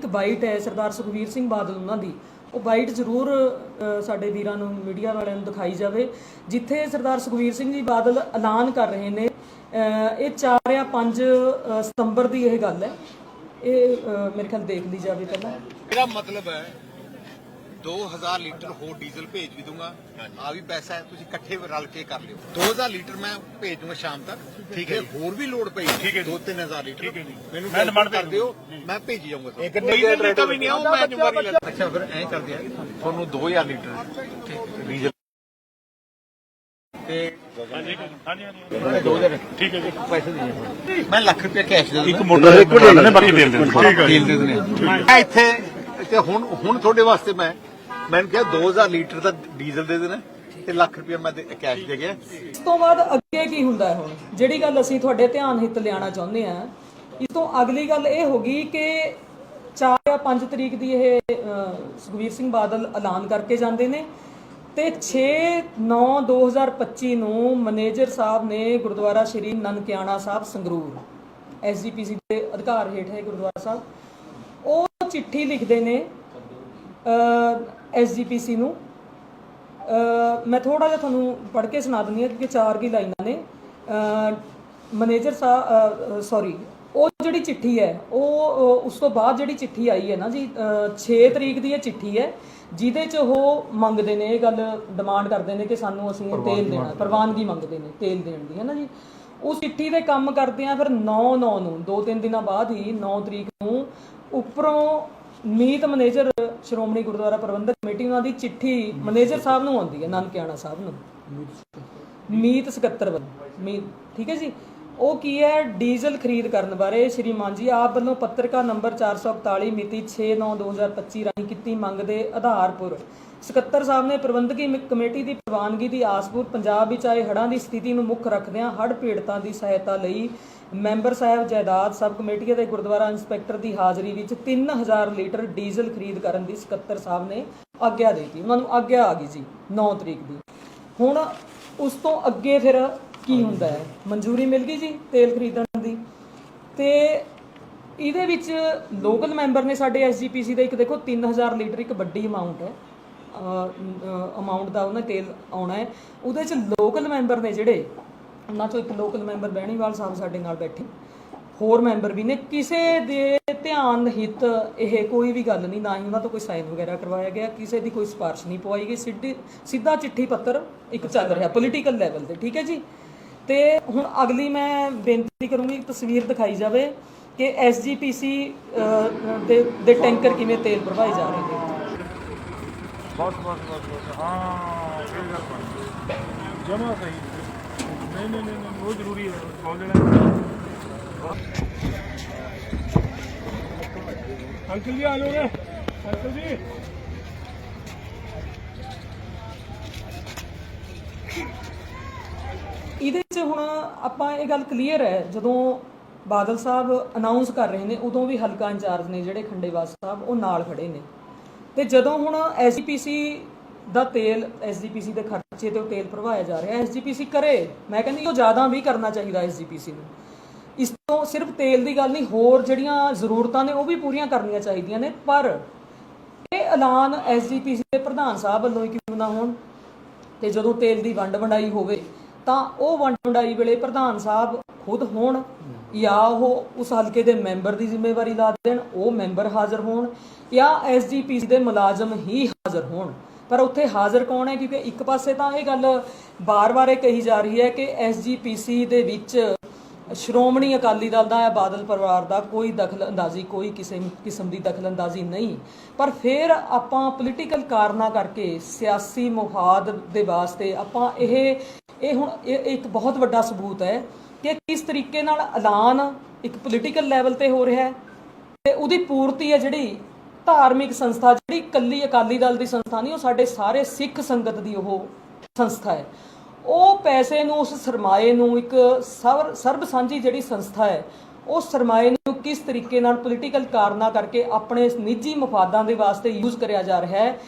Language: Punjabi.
ਇੱਕ ਬਾਈਟ ਹੈ ਸਰਦਾਰ ਸੁਖਵੀਰ ਸਿੰਘ ਬਾਦਲ ਉਹਨਾਂ ਦੀ। ਉਹ ਬਾਈਟ ਜ਼ਰੂਰ ਸਾਡੇ ਵੀਰਾਂ ਨੂੰ, ਮੀਡੀਆ ਵਾਲਿਆਂ ਨੂੰ ਦਿਖਾਈ ਜਾਵੇ, ਜਿੱਥੇ ਸਰਦਾਰ ਸੁਖਵੀਰ ਸਿੰਘ ਜੀ ਬਾਦਲ ਐਲਾਨ ਕਰ ਰਹੇ ਨੇ। ਇਹ 4 ਜਾਂ 5 ਸਤੰਬਰ ਦੀ ਇਹ ਗੱਲ ਹੈ। ਇਹ ਮੇਰੇ ਖਿਆਲ ਦੇਖ ਲਈ ਜਾਵੇ ਪਹਿਲਾਂ। ਮੇਰਾ ਮਤਲਬ ਹੈ 2000 ਲੀਟਰ ਹੋਰ ਡੀਜ਼ਲ ਭੇਜ ਵੀ ਦੂੰਗਾ ਆ ਵੀ ਪੈਸਾ ਹੈ ਤੁਸੀਂ ਇਕੱਠੇ ਰਲ ਕੇ ਕਰ ਲਿਓ। 2000 ਲੀਟਰ ਮੈਂ ਭੇਜ ਦੂੰਗਾ ਸ਼ਾਮ ਤੱਕ। ਠੀਕ ਹੈ ਹੋਰ ਵੀ ਲੋਡ ਪਈ ਠੀਕ ਹੈ 2-3000 ਲੀਟਰ। ਠੀਕ ਹੈ ਜੀ। ਮੈਨੂੰ ਮੈਂ ਡਿਮਾਂਡ ਕਰ ਦਿਓ ਮੈਂ ਭੇਜ ਜਾਊਂਗਾ ਇੱਕ ਡੀਜ਼ਲ ਲੀਟਰ ਵੀ ਨਹੀਂ ਆਉ ਮੈਂ ਜ਼ਿੰਮੇਵਾਰੀ ਲੈ ਅੱਛਾ ਫਿਰ ਐਂ ਕਰਦੇ ਆ ਤੁਹਾਨੂੰ 2000 ਲੀਟਰ ਡੀਜ਼ਲ। ਤੇ ਹਾਂਜੀ ਹਾਂਜੀ। 2000 ਠੀਕ ਹੈ ਜੀ। ਪੈਸੇ ਦੇ ਮੈਂ ਲੱਖ ਰੁਪਏ ਕੈਸ਼ ਦੇ ਇੱਕ ਮੋਟਰ ਇੱਕ ਬਾਕੀ ਦੇ ਦਿੰਦੇ। ਮੈਂ ਇੱਥੇ ਤੇ ਹੁਣ ਹੁਣ ਤੁਹਾਡੇ ਵਾਸਤੇ ਮੈਂ ਮੈਨੂੰ ਕਿਹਾ 2000 ਲੀਟਰ ਦਾ ਡੀਜ਼ਲ ਦੇ ਦੇਣਾ ਤੇ ਲੱਖ ਰੁਪਏ ਮੈਂ ਕੈਸ਼ ਦੇ ਗਿਆ। ਇਸ ਤੋਂ ਬਾਅਦ ਅੱਗੇ ਕੀ ਹੁੰਦਾ ਹੈ ਹੁਣ? ਜਿਹੜੀ ਗੱਲ ਅਸੀਂ ਤੁਹਾਡੇ ਧਿਆਨ ਹਿੱਤ ਲਿਆਣਾ ਚਾਹੁੰਦੇ ਆ ਇਸ ਤੋਂ ਅਗਲੀ ਗੱਲ ਇਹ ਹੋਗੀ ਕਿ 4 ਜਾਂ 5 ਤਰੀਕ ਦੀ ਇਹ ਅ, ਸੁਖਬੀਰ ਸਿੰਘ ਬਾਦਲ ਐਲਾਨ ਕਰਕੇ ਜਾਂਦੇ ਨੇ ਤੇ 6 9 2025 ਨੂੰ ਮੈਨੇਜਰ ਸਾਹਿਬ ਨੇ ਗੁਰਦੁਆਰਾ ਸ਼੍ਰੀ ਨਨਕਿਆਣਾ ਸਾਹਿਬ ਸੰਗਰੂਰ ਐਸਜੀਪੀਸੀ ਦੇ ਅਧਿਕਾਰ ਹੇਠ ਹੈ ਗੁਰਦੁਆਰਾ ਸਾਹਿਬ ਉਹ ਚਿੱਠੀ ਲਿਖਦੇ ਨੇ ਐਸਜੀਪੀਸੀ ਨੂੰ। ਅ, ਮੈਂ ਥੋੜਾ ਜਿਹਾ ਤੁਹਾਨੂੰ ਪੜ੍ਹ ਕੇ ਸੁਣਾ ਦਿੰਦੀ ਹਾਂ ਕਿਉਂਕਿ ਚਾਰ ਕੀ ਲਾਈਨਾਂ ਨੇ। ਮੈਨੇਜਰ ਸਾਹਿਬ ਸੌਰੀ ਉਹ ਜਿਹੜੀ ਚਿੱਠੀ ਹੈ ਉਹ ਉਸ ਤੋਂ ਬਾਅਦ ਜਿਹੜੀ ਚਿੱਠੀ ਆਈ ਹੈ ਨਾ ਜੀ ਅ, 6 ਤਰੀਕ ਦੀ ਇਹ ਚਿੱਠੀ ਹੈ ਜਿਹਦੇ 'ਚ ਉਹ ਮੰਗਦੇ ਨੇ ਇਹ ਗੱਲ ਡਿਮਾਂਡ ਕਰਦੇ ਨੇ ਕਿ ਸਾਨੂੰ ਅਸੀਂ ਤੇਲ ਦੇਣਾ ਪ੍ਰਵਾਨਗੀ ਮੰਗਦੇ ਨੇ ਤੇਲ ਦੇਣ ਦੀ ਹੈ ਨਾ ਜੀ। ਉਸ ਚਿੱਠੀ ਦੇ ਕੰਮ ਕਰਦੇ ਆ ਫਿਰ 9 9 ਨੂੰ 2-3 ਦਿਨਾਂ ਬਾਅਦ ਹੀ 9 ਤਰੀਕ ਨੂੰ ਉੱਪਰੋਂ ਮੀਤ ਮੈਨੇਜਰ ਸ਼੍ਰੋਮਣੀ ਗੁਰਦੁਆਰਾ ਪ੍ਰਬੰਧਕ ਕਮੇਟੀ, ਉਹਨਾਂ ਦੀ ਚਿੱਠੀ ਮੈਨੇਜਰ ਸਾਹਿਬ ਨੂੰ ਆਉਂਦੀ ਹੈ, ਨਾਨਕਿਆਣਾ ਸਾਹਿਬ ਨੂੰ। ਮੀਤ ਸਕੱਤਰ ਵੱਲੋਂ, ਮੀਤ, ਠੀਕ ਹੈ ਜੀ? ਉਹ ਕੀ ਹੈ? ਡੀਜ਼ਲ ਖਰੀਦ ਕਰਨ ਬਾਰੇ ਸ਼੍ਰੀਮਾਨ ਜੀ, ਆਪ ਵੱਲੋਂ ਪੱਤਰਕਾ ਨੰਬਰ 441 ਮਿਤੀ 6/9/2025 ਰਾਹੀਂ ਕੀਤੀ ਮੰਗ ਦੇ ਆਧਾਰ ਪਰ ਸਕੱਤਰ ਸਾਹਿਬ ਨੇ ਪ੍ਰਬੰਧਕੀ ਕਮੇਟੀ ਦੀ ਪ੍ਰਵਾਨਗੀ ਦੀ ਆਸਪੂਰ ਪੰਜਾਬ ਵਿੱਚ ਆਏ ਹੜ੍ਹਾਂ ਦੀ ਸਥਿਤੀ ਨੂੰ ਮੁੱਖ ਰੱਖਦਿਆਂ ਹੜ੍ਹ ਪੀੜਤਾਂ ਦੀ ਸਹਾਇਤਾ ਲਈ ਮੈਂਬਰ ਸਾਹਿਬ ਜਾਇਦਾਦ ਸਬ ਕਮੇਟੀ ਦੇ ਗੁਰਦੁਆਰਾ ਇੰਸਪੈਕਟਰ ਦੀ ਹਾਜ਼ਰੀ ਵਿੱਚ 3000 ਲੀਟਰ ਡੀਜ਼ਲ ਖਰੀਦ ਕਰਨ ਦੀ ਸਕੱਤਰ ਸਾਹਿਬ ਨੇ ਆਗਿਆ ਦਿੱਤੀ। ਉਹਨਾਂ ਨੂੰ ਆਗਿਆ ਆ ਗਈ ਜੀ 9 ਤਰੀਕ ਦੀ। ਹੁਣ ਉਸ ਤੋਂ ਅੱਗੇ ਫਿਰ ਕੀ ਹੁੰਦਾ ਹੈ? ਮਨਜ਼ੂਰੀ ਮਿਲ ਗਈ ਜੀ ਤੇਲ ਖਰੀਦਣ ਦੀ? ਤੇ ਇਹਦੇ ਵਿੱਚ ਲੋਕਲ ਮੈਂਬਰ ਨੇ ਸਾਡੇ ਐਸਜੀਪੀਸੀ ਦਾ ਇੱਕ ਦੇਖੋ 3000 ਲੀਟਰ ਇੱਕ ਵੱਡੀ ਅਮਾਉਂਟ ਹੈ। ਅਮਾਉਂਟ ਦਾ ਉਹਨਾਂ ਤੇਲ ਆਉਣਾ ਹੈ। ਉਹਦੇ ਚ ਲੋਕਲ ਮੈਂਬਰ ਨੇ ਜਿਹੜੇ, ਉਹਨਾਂ ਚੋਂ ਇੱਕ ਲੋਕਲ ਮੈਂਬਰ ਬਹਿਣੀਵਾਲ ਸਾਹਿਬ ਸਾਡੇ ਨਾਲ ਬੈਠੇ। ਹੋਰ ਮੈਂਬਰ ਵੀ ਨੇ। ਕਿਸੇ ਦੇ ਧਿਆਨ, ਹਿੱਤ, ਇਹ ਕੋਈ ਵੀ ਗੱਲ ਨਹੀਂ, ਨਾ ਹੀ ਉਹਨਾਂ ਤੋਂ ਕੋਈ ਸਾਈਨ ਵਗੈਰਾ ਕਰਵਾਇਆ ਗਿਆ, ਕਿਸੇ ਦੀ ਕੋਈ ਸਿਫਾਰਿਸ਼ ਨਹੀਂ ਪਵਾਈ ਗਈ। ਸਿੱਧੀ, ਸਿੱਧਾ ਚਿੱਠੀ ਪੱਤਰ ਇੱਕ ਚੱਲ ਰਿਹਾ ਪੋਲੀਟੀਕਲ ਲੈਵਲ ਤੇ, ਠੀਕ ਹੈ ਜੀ? ਤੇ ਹੁਣ ਅਗਲੀ ਮੈਂ ਬੇਨਤੀ ਕਰੂੰਗੀ ਤਸਵੀਰ ਦਿਖਾਈ ਜਾਵੇ ਕਿ ਐਸਜੀਪੀਸੀ ਦੇ ਦੇ ਟੈਂਕਰ ਕਿਵੇਂ ਤੇਲ ਭਰਵਾਏ ਜਾ ਰਹੇ ਨੇ। ਬਸ ਬਸ ਬਸ ਬਸ ਹਾਂ ਇਹ ਗੱਲ ਬਣ। ਜਮਾ ਸਹੀ। ਨਹੀਂ ਨਹੀਂ ਨਹੀਂ ਉਹ ਜ਼ਰੂਰੀ ਹੈ। ਕੌਲ ਦੇਣਾ ਅੰਕਲ ਜੀ, ਆ ਜਾਓ ਰੇ ਅੰਕਲ ਜੀ। ਇਹਦੇ 'ਚ ਹੁਣ ਆਪਾਂ ਇਹ ਗੱਲ ਕਲੀਅਰ ਹੈ। ਜਦੋਂ ਬਾਦਲ ਸਾਹਿਬ ਅਨਾਉਂਸ ਕਰ ਰਹੇ ਨੇ, ਉਦੋਂ ਵੀ ਹਲਕਾ ਇੰਚਾਰਜ ਨੇ ਜਿਹੜੇ ਖੰਡੇਵਾਸ ਸਾਹਿਬ, ਉਹ ਨਾਲ ਖੜੇ ਨੇ। ਤੇ ਜਦੋਂ ਹੁਣ ਐਸਜੀਪੀਸੀ ਦਾ ਤੇਲ ਐਸਜੀਪੀਸੀ ਦੇ ਖਰਚੇ ਤੇ ਉਹ ਤੇਲ ਭਰਵਾਇਆ ਜਾ ਰਿਹਾ ਐਸਜੀਪੀਸੀ ਕਰੇ, ਮੈਂ ਕਹਿੰਦੀ ਉਹ ਜ਼ਿਆਦਾ ਵੀ ਕਰਨਾ ਚਾਹੀਦਾ ਐਸਜੀਪੀਸੀ ਨੂੰ। ਇਸ ਤੋਂ ਸਿਰਫ ਤੇਲ ਦੀ ਗੱਲ ਨਹੀਂ, ਹੋਰ ਜਿਹੜੀਆਂ ਜ਼ਰੂਰਤਾਂ ਨੇ ਉਹ ਵੀ ਪੂਰੀਆਂ ਕਰਨੀਆਂ ਚਾਹੀਦੀਆਂ ਨੇ, ਪਰ ਇਹ ਐਲਾਨ ਐਸਜੀਪੀਸੀ ਦੇ ਪ੍ਰਧਾਨ ਸਾਹਿਬ ਵੱਲੋਂ ਹੀ ਕਿਉਂ ਨਾ ਹੋਣ ਤੇ ਜਦੋਂ ਤੇਲ ਦੀ ਵੰਡ ਵੰਡਾਈ ਹੋਵੇ, ਤਾਂ ਉਹ ਵੰਡ ਵੰਡਾਈ ਵੇਲੇ ਪ੍ਰਧਾਨ ਸਾਹਿਬ ਖੁਦ ਹੋਣ ਜਾਂ ਉਹ ਉਸ ਹਲਕੇ ਦੇ ਮੈਂਬਰ ਦੀ ਜ਼ਿੰਮੇਵਾਰੀ ਲਾ ਦੇਣ, ਉਹ ਮੈਂਬਰ ਹਾਜ਼ਰ ਹੋਣ ਜਾਂ ਐਸਜੀਪੀਸੀ ਦੇ ਮੁਲਾਜ਼ਮ ਹੀ ਹਾਜ਼ਰ ਹੋਣ। ਪਰ ਉੱਥੇ ਹਾਜ਼ਰ ਕੌਣ ਹੈ? ਕਿਉਂਕਿ ਇੱਕ ਪਾਸੇ ਤਾਂ ਇਹ ਗੱਲ ਬਾਰ-ਬਾਰ ਇਹ ਕਹੀ ਜਾ ਰਹੀ ਹੈ ਕਿ ਐਸਜੀਪੀਸੀ ਦੇ ਵਿੱਚ ਸ਼੍ਰੋਮਣੀ ਅਕਾਲੀ ਦਲ ਦਾ ਜਾਂ ਬਾਦਲ ਪਰਿਵਾਰ ਦਾ ਕੋਈ ਦਖਲਅੰਦਾਜ਼ੀ ਕੋਈ ਕਿਸੇ ਕਿਸਮ ਦੀ ਦਖਲਅੰਦਾਜ਼ੀ ਨਹੀਂ। ਪਰ ਫਿਰ ਆਪਾਂ ਪੋਲੀਟੀਕਲ ਕਾਰਨਾਂ ਕਰਕੇ ਸਿਆਸੀ ਮੁਹਾਦ ਦੇ ਵਾਸਤੇ ਆਪਾਂ ਇਹ ਇਹ ਹੁਣ ਇਹ ਇੱਕ ਬਹੁਤ ਵੱਡਾ ਸਬੂਤ ਹੈ ਕਿ ਕਿਸ ਤਰੀਕੇ ਨਾਲ ਐਲਾਨ ਇੱਕ ਪੋਲੀਟੀਕਲ ਲੈਵਲ ਤੇ ਹੋ ਰਿਹਾ ਹੈ ਤੇ ਉਹਦੀ ਪੂਰਤੀ ਹੈ ਜਿਹੜੀ ਧਾਰਮਿਕ ਸੰਸਥਾ, ਜਿਹੜੀ ਇਕੱਲੀ ਅਕਾਲੀ ਦਲ ਦੀ ਸੰਸਥਾ ਨਹੀਂ, ਉਹ ਸਾਡੇ ਸਾਰੇ ਸਿੱਖ ਸੰਗਤ ਦੀ ਉਹ ਸੰਸਥਾ ਹੈ। ਉਹ ਪੈਸੇ ਨੂੰ, ਉਸ ਸਰਮਾਏ ਨੂੰ ਇੱਕ ਸਰਬ ਸਰਬ ਸਾਂਝੀ ਜਿਹੜੀ ਸੰਸਥਾ ਹੈ ਉਹ ਸਰਮਾਏ ਨੂੰ ਕਿਸ ਤਰੀਕੇ ਨਾਲ ਪੋਲੀਟੀਕਲ ਕਾਰਨਾ ਕਰਕੇ ਆਪਣੇ ਨਿੱਜੀ ਮਫਾਦਾਂ ਦੇ ਵਾਸਤੇ ਯੂਜ਼ ਕਰਿਆ ਜਾ ਰਿਹਾ ਹੈ